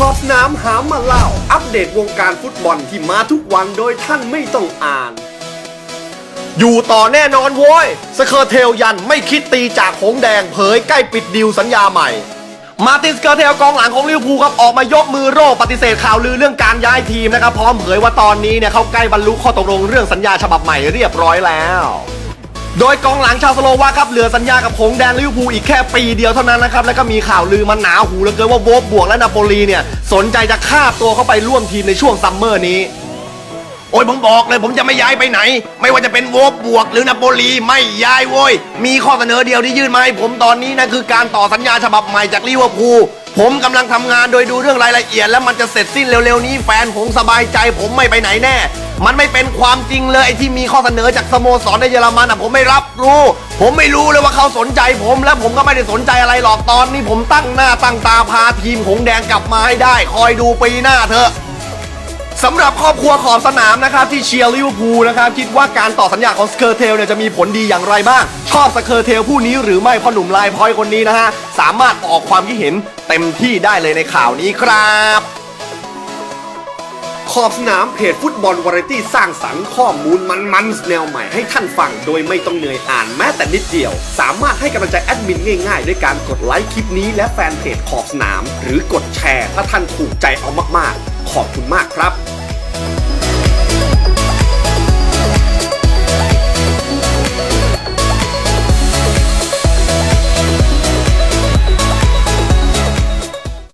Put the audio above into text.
ขอบสนามหามาเล่า อัปเดตวงการฟุตบอลที่มาทุกวันโดยท่านไม่ต้องอ่าน อยู่ต่อแน่นอนโว้ยสเคอร์เทลยันไม่คิดตีจากหงแดงเผยใกล้ปิดดิวสัญญาใหม่ มาตินสเคอร์เทลกองหลังของลิเวอร์พูลครับออกมายกมือโร่ปฏิเสธข่าวลือเรื่องการย้ายทีมนะครับพร้อมเผยว่าตอนนี้เนี่ยเขาใกล้บรรลุข้อตกลงเรื่องสัญญาฉบับใหม่เรียบร้อยแล้ว โดยกองหลังชาวสโลวาครับเหลือสัญญากับหงแดงลิเวอร์พูลอีกแค่ปีเดียวเท่านั้นนะครับแล้วก็มีข่าวลือมาหนาหูเหลือเกินว่าโวบบวกและนาโปลีเนี่ยสนใจจะคาบตัวเข้าไปร่วมทีมในช่วงซัมเมอร์นี้ โอ้ยผมบอกเลยผมจะไม่ย้ายไปไหน ไม่ว่าจะเป็นโวบบวกหรือนาโปลีไม่ย้ายโว้ยมีข้อเสนอเดียวที่ยื่นมาให้ผมตอนนี้นะคือการต่อสัญญาฉบับใหม่จากลิเวอร์พูลผมกำลังทำงานโดยดูเรื่องรายละเอียด แล้วมันจะเสร็จสิ้นเร็วๆนี้แฟนผมสบายใจ ผมไม่ไปไหนแน่ มันไม่เป็นความจริงเลยไอ้ที่มีข้อเสนอจากสโมสรในเยอรมันอะผมไม่รับรู้ ผมไม่รู้เลยว่าเขาสนใจผมและผมก็ไม่ได้สนใจอะไรหรอกตอนนี้ผมตั้งหน้าตั้งตาพาทีมหงแดงกลับมาให้ได้ คอยดูปีหน้าเถอะสำหรับครอบครัวขอบสนามนะครับที่เชียร์ลิเวอร์พูลนะครับคิดว่าการต่อสัญญาของสเคอร์เทลเนี่ยจะมีผลดีอย่างไรบ้าง ชอบสเคอร์เทลผู้นี้หรือไม่พ่อหนุ่มลายพอยคนนี้นะฮะ สามารถออกความคิดเห็นเต็มที่ได้เลยในข่าวนี้ครับ ขอบสนามเพจฟุตบอลวาไรตี้สร้างสรรค์ข้อมูลมันๆแนวใหม่ให้ท่านฟัง โดยไม่ต้องเหนื่อยอ่านแม้แต่นิดเดียว สามารถให้กำลังใจแอดมินง่ายๆ ด้วยการกดไลค์คลิปนี้และแฟนเพจขอบสนาม หรือกดแชร์ ถ้าท่านถูกใจเอามากๆ ขอบคุณมากครับ